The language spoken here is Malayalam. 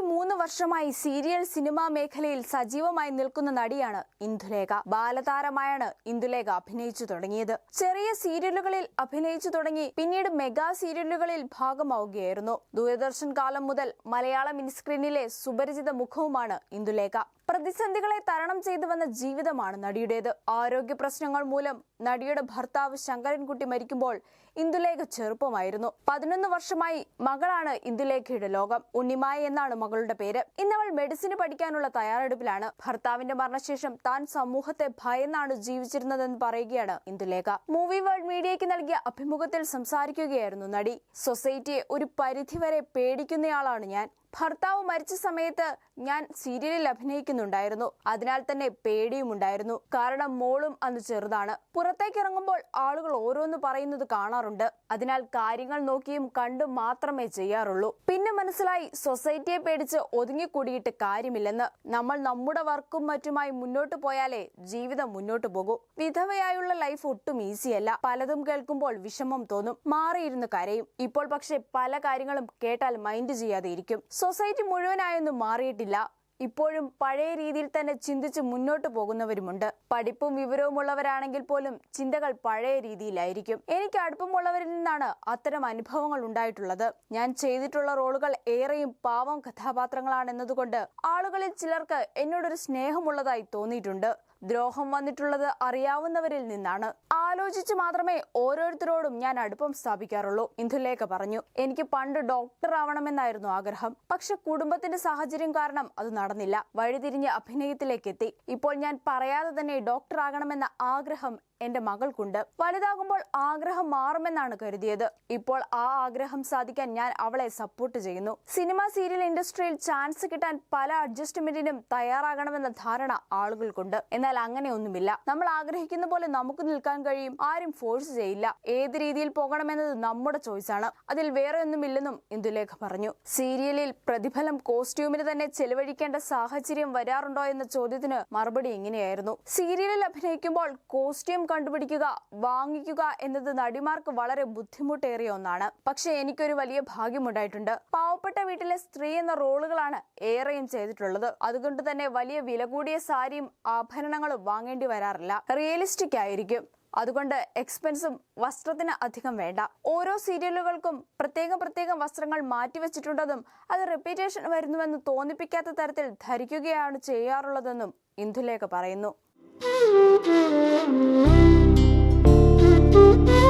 മൂന്ന് വർഷമായി സീരിയൽ സിനിമാ മേഖലയിൽ സജീവമായി നിൽക്കുന്ന നടിയാണ് ഇന്ദുലേഖ. ബാലതാരമായാണ് ഇന്ദുലേഖ അഭിനയിച്ചു തുടങ്ങിയത്. ചെറിയ സീരിയലുകളിൽ അഭിനയിച്ചു തുടങ്ങി പിന്നീട് മെഗാ സീരിയലുകളിൽ ഭാഗമാവുകയായിരുന്നു. ദൂരദർശൻ കാലം മുതൽ മലയാള മിനിസ്ക്രീനിലെ സുപരിചിത മുഖവുമാണ് ഇന്ദുലേഖ. പ്രതിസന്ധികളെ തരണം ചെയ്തു വന്ന ജീവിതമാണ് നടിയുടേത്. ആരോഗ്യ പ്രശ്നങ്ങൾ മൂലം നടിയുടെ ഭർത്താവ് ശങ്കരൻകുട്ടി മരിക്കുമ്പോൾ ഇന്ദുലേഖ ചെറുപ്പമായിരുന്നു. പതിനൊന്ന് വർഷമായി മകളാണ് ഇന്ദുലേഖയുടെ ലോകം. ഉണ്ണിമായ എന്നാണ് മകളുടെ പേര്. ഇന്നവൾ മെഡിസിന് പഠിക്കാനുള്ള തയ്യാറെടുപ്പിലാണ്. ഭർത്താവിന്റെ മരണശേഷം താൻ സമൂഹത്തെ ഭയന്നാണ് ജീവിച്ചിരുന്നതെന്ന് പറയുകയാണ് ഇന്ദുലേഖ. മൂവി വേൾഡ് മീഡിയയ്ക്ക് നൽകിയ അഭിമുഖത്തിൽ സംസാരിക്കുകയായിരുന്നു നടി. സൊസൈറ്റിയെ ഒരു പരിധിവരെ പേടിക്കുന്നയാളാണ് ഞാൻ. ഭർത്താവ് മരിച്ച സമയത്ത് ഞാൻ സീരിയലിൽ അഭിനയിക്കുന്നുണ്ടായിരുന്നു. അതിനാൽ തന്നെ പേടിയും ഉണ്ടായിരുന്നു. കാരണം മോളും അന്ന് ചെറുതാണ്. പുറത്തേക്ക് ഇറങ്ങുമ്പോൾ ആളുകൾ ഓരോന്ന് പറയുന്നത് കാണാറുണ്ട്. അതിനാൽ കാര്യങ്ങൾ നോക്കിയും കണ്ടും മാത്രമേ ചെയ്യാറുള്ളൂ. പിന്നെ മനസ്സിലായി സൊസൈറ്റിയെ പേടിച്ച് ഒതുങ്ങിക്കൂടിയിട്ട് കാര്യമില്ലെന്ന്. നമ്മൾ നമ്മുടെ വർക്കും മറ്റുമായി മുന്നോട്ട് പോയാലേ ജീവിതം മുന്നോട്ട് പോകൂ. വിധവയായുള്ള ലൈഫ് ഒട്ടും ഈസിയല്ല. പലതും കേൾക്കുമ്പോൾ വിഷമം തോന്നും. മാറിയിരുന്ന് കരയും. ഇപ്പോൾ പക്ഷെ പല കാര്യങ്ങളും കേട്ടാൽ മൈൻഡ് ചെയ്യാതെ ഇരിക്കും. സൊസൈറ്റി മുഴുവനായൊന്നും മാറിയിട്ടില്ല. ഇപ്പോഴും പഴയ രീതിയിൽ തന്നെ ചിന്തിച്ച് മുന്നോട്ട് പോകുന്നവരുമുണ്ട്. പഠിപ്പും വിവരവുമുള്ളവരാണെങ്കിൽ പോലും ചിന്തകൾ പഴയ രീതിയിലായിരിക്കും. എനിക്ക് അടുപ്പമുള്ളവരിൽ നിന്നാണ് അത്തരം അനുഭവങ്ങൾ ഉണ്ടായിട്ടുള്ളത്. ഞാൻ ചെയ്തിട്ടുള്ള റോളുകൾ ഏറെയും പാവം കഥാപാത്രങ്ങളാണെന്നതുകൊണ്ട് ആളുകളിൽ ചിലർക്ക് എന്നോടൊരു സ്നേഹമുള്ളതായി തോന്നിയിട്ടുണ്ട്. ദ്രോഹം വന്നിട്ടുള്ളത് അറിയാവുന്നവരിൽ നിന്നാണ്. ആലോചിച്ച് മാത്രമേ ഓരോരുത്തരോടും ഞാൻ അടുപ്പം സ്ഥാപിക്കാറുള്ളൂ ഇന്ദുലേഖ പറഞ്ഞു. എനിക്ക് പണ്ട് ഡോക്ടർ ആവണമെന്നായിരുന്നു ആഗ്രഹം. പക്ഷെ കുടുംബത്തിന്റെ സാഹചര്യം കാരണം അത് നടന്നില്ല. വഴിതിരിഞ്ഞ് അഭിനയത്തിലേക്ക് എത്തി. ഇപ്പോൾ ഞാൻ പറയാതെ തന്നെ ഡോക്ടർ ആകണമെന്ന ആഗ്രഹം എന്റെ മകൾക്കുണ്ട്. വലുതാകുമ്പോൾ ആഗ്രഹം മാറുമെന്നാണ് കരുതിയത്. ഇപ്പോൾ ആ ആഗ്രഹം സാധിക്കാൻ ഞാൻ അവളെ സപ്പോർട്ട് ചെയ്യുന്നു. സിനിമ സീരിയൽ ഇൻഡസ്ട്രിയിൽ ചാൻസ് കിട്ടാൻ പല അഡ്ജസ്റ്റ്മെന്റിനും തയ്യാറാകണമെന്ന ധാരണ ആളുകൾക്കുണ്ട്. എന്നാൽ അങ്ങനെയൊന്നുമില്ല. നമ്മൾ ആഗ്രഹിക്കുന്ന പോലെ നമുക്ക് നിൽക്കാൻ കഴിയും. ആരും ഫോഴ്സ് ചെയ്യില്ല. ഏത് രീതിയിൽ പോകണമെന്നത് നമ്മുടെ ചോയ്സാണ് അതിൽ വേറെ ഒന്നുമില്ലെന്നും ഇന്ദുലേഖ പറഞ്ഞു. സീരിയലിൽ പ്രതിഫലം കോസ്റ്റ്യൂമിന് തന്നെ ചെലവഴിക്കേണ്ട സാഹചര്യം വരാറുണ്ടോ എന്ന ചോദ്യത്തിന് മറുപടി ഇങ്ങനെയായിരുന്നു. സീരിയലിൽ അഭിനയിക്കുമ്പോൾ കോസ്റ്റ്യൂം കണ്ടുപിടിക്കുക വാങ്ങിക്കുക എന്നത് നടിമാർക്ക് വളരെ ബുദ്ധിമുട്ടേറിയ ഒന്നാണ്. പക്ഷെ എനിക്കൊരു വലിയ ഭാഗ്യമുണ്ടായിട്ടുണ്ട് പാവപ്പെട്ട വീട്ടിലെ സ്ത്രീ എന്ന റോളുകളാണ് ഏറെയും ചെയ്തിട്ടുള്ളത്. അതുകൊണ്ട് തന്നെ വലിയ വില കൂടിയ സാരിയും ആഭരണങ്ങളും വാങ്ങേണ്ടി വരാറില്ല. റിയലിസ്റ്റിക് ആയിരിക്കും അതുകൊണ്ട് എക്സ്പെൻസും വസ്ത്രത്തിന് അധികം വേണ്ട. ഓരോ സീരിയലുകൾക്കും പ്രത്യേകം പ്രത്യേകം വസ്ത്രങ്ങൾ മാറ്റിവെച്ചിട്ടുണ്ടെന്നും അത് റെപ്യൂട്ടേഷൻ വരുന്നുവെന്ന് തോന്നിപ്പിക്കാത്ത തരത്തിൽ ധരിക്കുകയാണ് ചെയ്യാറുള്ളതെന്നും ഇന്ദുലേഖ പറയുന്നു. Thank you.